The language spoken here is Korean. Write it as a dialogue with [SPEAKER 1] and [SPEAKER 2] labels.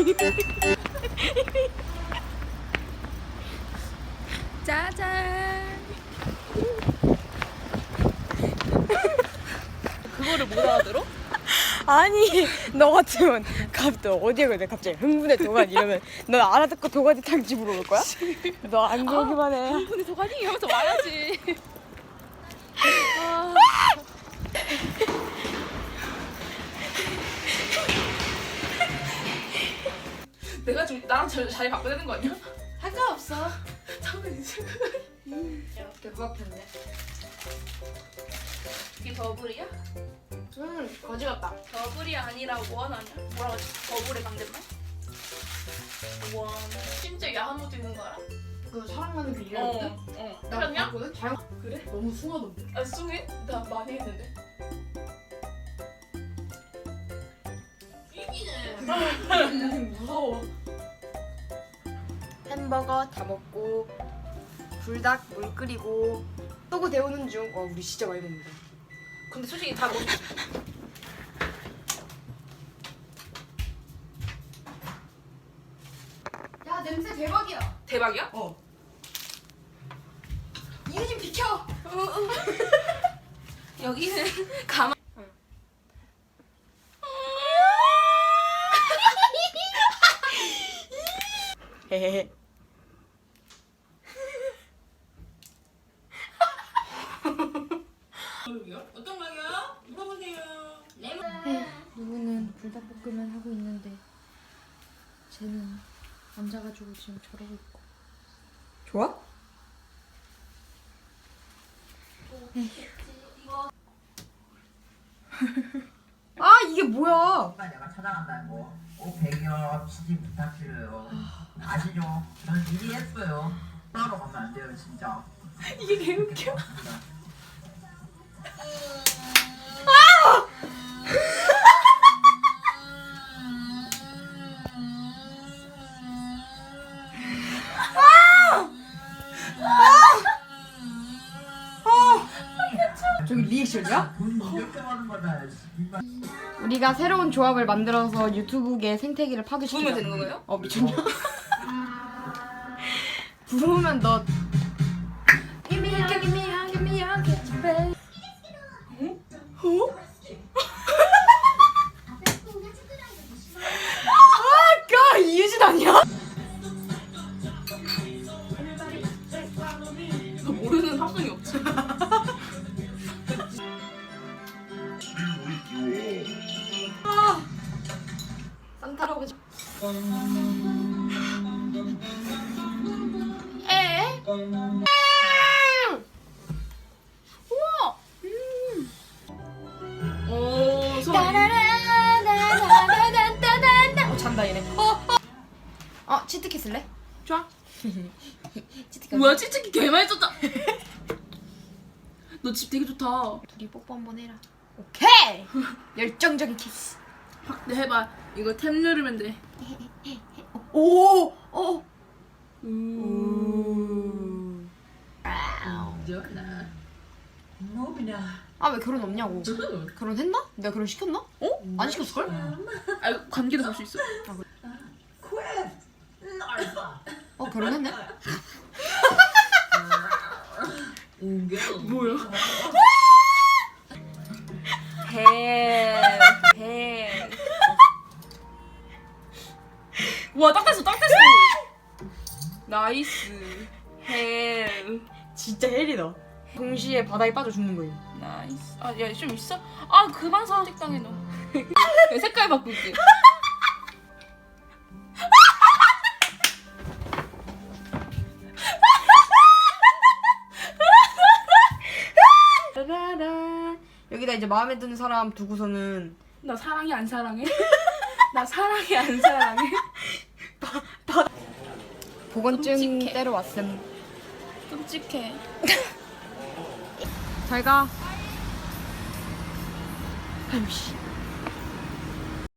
[SPEAKER 1] 짜잔. 그거를 못 알아들어?
[SPEAKER 2] 아니 너 같으면 갑자기 어디에 그래 갑자기 흥분해 도가니 이러면 너 알아듣고 도가니 탕 집으로 올 거야? 너 안 그러기만 해.
[SPEAKER 1] 흥분이 도가니 이러면서 말하지. 아. 내가 좀 나랑 자, 자리 바꿔야 되는 거 아니야? 할거 없어. 잠깐만 이제.
[SPEAKER 2] 이렇게 부합했네.
[SPEAKER 1] 이게 더블이야?
[SPEAKER 2] 음 거지 같다.
[SPEAKER 1] 더블이 아니라 원 아니야? 뭐라고 하지? 더블의 반대말? 원. 진짜 야한모드 있는 거 알아?
[SPEAKER 2] 그 사랑하는 그
[SPEAKER 1] 어. 어.
[SPEAKER 2] 나
[SPEAKER 1] 그랬냐?
[SPEAKER 2] 봤거든? 잘
[SPEAKER 1] 그래?
[SPEAKER 2] 너무 숭하던데.
[SPEAKER 1] 아, 숭해? 나 많이 했는데. 이기네. 무서워.
[SPEAKER 2] 햄버거 다 먹고 불닭 물 끓이고 소고 데우는 중. 어 우리 진짜 많이 먹는다.
[SPEAKER 1] 근데 솔직히 다 먹.
[SPEAKER 2] 야 냄새 대박이야.
[SPEAKER 1] 대박이야?
[SPEAKER 2] 어. 이거 좀 비켜.
[SPEAKER 1] 여기는 가만.
[SPEAKER 2] 헤헤헤.
[SPEAKER 1] 어떤 말이야? 물어보세요.
[SPEAKER 3] 누구는 불닭볶음면 하고 있는데 쟤는 앉아가지고 지금 저러고 있고
[SPEAKER 2] 좋아? 아 이게 뭐야?
[SPEAKER 4] 엄마 내가 찾아간다고 꼭 백여 시집 부탁드려요 아시죠? 전 미리 했어요 따로 가면 안 돼요 진짜 이게 개웃겨 이만
[SPEAKER 2] 우리가 새로운 조합을 만들어서 유튜브에 생태계를 파괴시키자.
[SPEAKER 1] 부으면 되는 건가요?
[SPEAKER 2] 어 미쳤냐? 부으면 너
[SPEAKER 1] 에? 우와. 오, 소리.
[SPEAKER 2] 어 잔다 얘네. 어, 어. 어 치트키 쓸래?
[SPEAKER 1] 좋아.
[SPEAKER 2] 치트키.
[SPEAKER 1] 뭐야, 치즈키 개 많이 썼다. 너 집 되게 좋다.
[SPEAKER 2] 둘이 뽀뽀 한번 해라. 오케이. 열정적인 키스.
[SPEAKER 1] 확대 해봐. 이거 탭 누르면 돼.
[SPEAKER 2] 오, 오.
[SPEAKER 1] 음.
[SPEAKER 4] 뭐냐
[SPEAKER 2] 아왜 결혼 없냐고. 결혼했나? 내가 결혼 시켰나? 어? 안 시켰을걸?
[SPEAKER 1] 아, 관계도 볼 수 있어.
[SPEAKER 2] 어 결혼했네.
[SPEAKER 1] 뭐야? 와, 딱 됐어, 딱 됐어. 나이스. 헬.
[SPEAKER 2] 진짜 헬이다. 동시에 바다에 빠져 죽는 거예요.
[SPEAKER 1] 나이스. 아, 야, 좀 있어? 아, 그만 사, 식당에 너. 색깔 바꾸기.
[SPEAKER 2] 라라라. 여기다 이제 마음에 드는 사람 두고서는
[SPEAKER 1] 나 사랑해, 안 사랑해? 나 사랑해, 안 사랑해?
[SPEAKER 2] 보건증
[SPEAKER 1] 끔찍해.
[SPEAKER 2] 때려 왔음.
[SPEAKER 1] 끔찍해.
[SPEAKER 2] 잘 가. 아유씨.